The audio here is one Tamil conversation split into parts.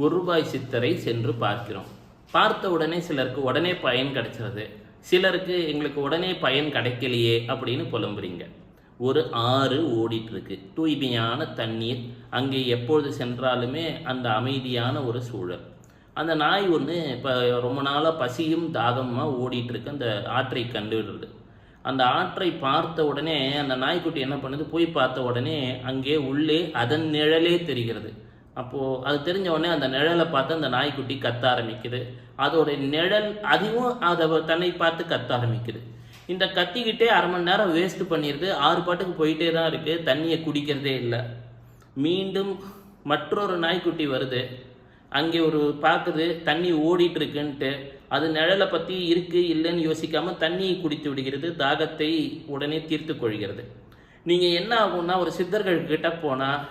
ஒரு ரூபாய் சித்தரை சென்று பார்க்கிறோம். பார்த்த உடனே சிலருக்கு உடனே பயன் கிடைச்சிருது. சிலருக்கு எங்களுக்கு உடனே பயன் கிடைக்கலையே அப்படின்னு புலம்புறீங்க. ஒரு ஆறு ஓடிட்டுருக்கு. தூய்மையான தண்ணீர் அங்கே எப்பொழுது சென்றாலுமே அந்த அமைதியான ஒரு சூழல். அந்த நாய் ஒன்று இப்போ ரொம்ப நாளாக பசியும் தாகமாக ஓடிட்டுருக்கு. அந்த ஆற்றை கண்டுடுறது அந்த ஆற்றை பார்த்த உடனே அந்த நாய்க்குட்டி என்ன பண்ணுது? போய் பார்த்த உடனே அங்கே உள்ளே அதன் நிழலே தெரிகிறது. அப்போது அது தெரிஞ்ச உடனே அந்த நிழலை பார்த்து அந்த நாய்க்குட்டி கத்த ஆரம்பிக்குது. அதோட நிழல் அதுவும் அதை தன்னை பார்த்து கத்த ஆரம்பிக்குது. இந்த கத்திக்கிட்டே அரை மணி நேரம் வேஸ்ட் பண்ணிடுது. ஆறு பாட்டுக்கு போயிட்டே தான் இருக்குது தண்ணியை குடிக்கிறதே இல்லை. மீண்டும் மற்றொரு நாய்க்குட்டி வருது. அங்கே ஒரு பார்க்குது தண்ணி ஓடிட்டு இருக்குன்ட்டு. அது நிழலை பற்றி இருக்கு இல்லைன்னு யோசிக்காமல் தண்ணியை குடித்து விடுகிறது. தாகத்தை உடனே தீர்த்து கொள்கிறது. நீங்கள் என்ன ஆகும்னா ஒரு சித்தர்கள் கிட்ட போனால்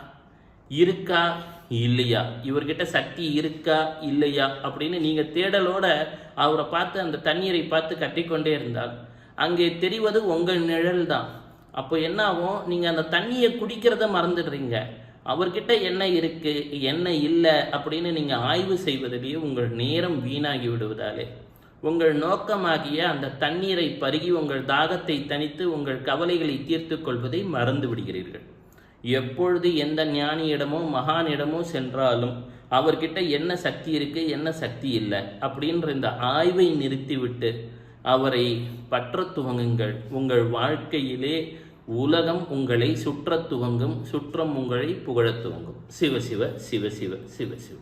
இருக்கா? இல்லையா? இவர்கிட்ட சக்தி இருக்கா? இல்லையா? அப்படின்னு நீங்கள் தேடலோட அவரை பார்த்து அந்த தண்ணீரை பார்த்து கட்டிக்கொண்டே இருந்தால் அங்கே தெரிவது உங்கள் நிழல் தான் அப்போ என்ன ஆகும் நீங்கள் அந்த தண்ணியை குடிக்கிறத மறந்துடுறீங்க. அவர்கிட்ட என்ன இருக்கு? என்ன இல்லை? அப்படின்னு நீங்கள் ஆய்வு செய்வதிலேயே உங்கள் நேரம் வீணாகி விடுவதாலே. உங்கள் நோக்கமாகிய அந்த தண்ணீரை பருகி உங்கள் தாகத்தை தணித்து உங்கள் கவலைகளை தீர்த்து கொள்வதை மறந்து விடுகிறீர்கள் எப்பொழுது எந்த ஞானியிடமோ மகானிடமோ சென்றாலும் அவர்கிட்ட என்ன சக்தி இருக்கு என்ன சக்தி இல்லை அப்படின்ற இந்த ஆய்வை நிறுத்திவிட்டு அவரை பற்ற துவங்குங்கள். உங்கள் வாழ்க்கையிலே உலகம் உங்களை சுற்ற துவங்கும் சுற்றம் உங்களை புகழத் துவங்கும். சிவ சிவ சிவ சிவ சிவ சிவ.